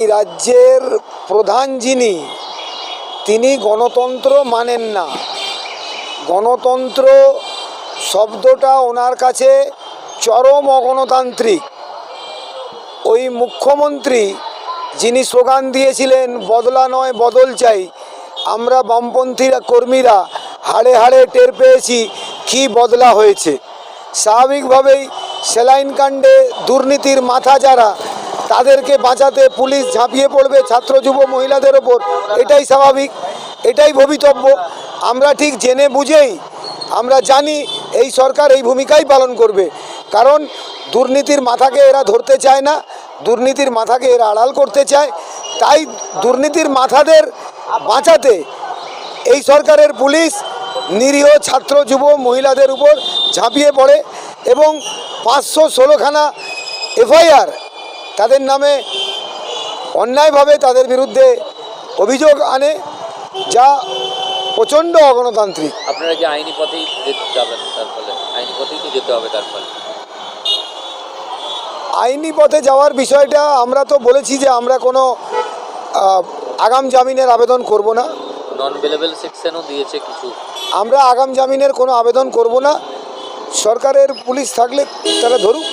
রাজ্যের প্রধান যিনি, তিনি গণতন্ত্র মানেন না। গণতন্ত্র শব্দটা ওনার কাছে চরম অগণতান্ত্রিক। ওই মুখ্যমন্ত্রী যিনি স্লোগান দিয়েছিলেন, বদলা নয়, বদল চাই। আমরা বামপন্থীরা, কর্মীরা হাড়ে হাড়ে টের পেয়েছি কি বদলা হয়েছে। স্বাভাবিকভাবেই সেলাইন কাণ্ডে দুর্নীতির মাথা যারা তাদেরকে বাঁচাতে পুলিশ ঝাঁপিয়ে পড়বে ছাত্র, যুব, মহিলাদের ওপর। এটাই স্বাভাবিক, এটাই ভবিতব্য। আমরা ঠিক জেনে বুঝেই, আমরা জানি এই সরকার এই ভূমিকাই পালন করবে। কারণ দুর্নীতির মাথাকে এরা ধরতে চায় না, দুর্নীতির মাথাকে এরা আড়াল করতে চায়। তাই দুর্নীতির মাথাদের বাঁচাতে এই সরকারের পুলিশ নিরীহ ছাত্র, যুব, মহিলাদের উপর ঝাঁপিয়ে পড়ে এবং পাঁচশো ষোলোখানা এফআইআর তাদের নামে অন্যায়ভাবে তাদের বিরুদ্ধে অভিযোগ আনে যা প্রচণ্ড অগণতান্ত্রিক। আপনারা কি আইনি পথেই যেতে যাবেন তার ফলে? আইনি পথেই তো যেতে হবে তার ফলে। আইনি পথে যাওয়ার বিষয়টা আমরা তো বলেছি যে আমরা কোনো আগাম জামিনের আবেদন করব না। নন বেলেবেল সেকশনও দিয়েছে কিছু। আমরা আগাম জামিনের কোনো আবেদন করব না। সরকারের পুলিশ থাকলে তারা ধরুক।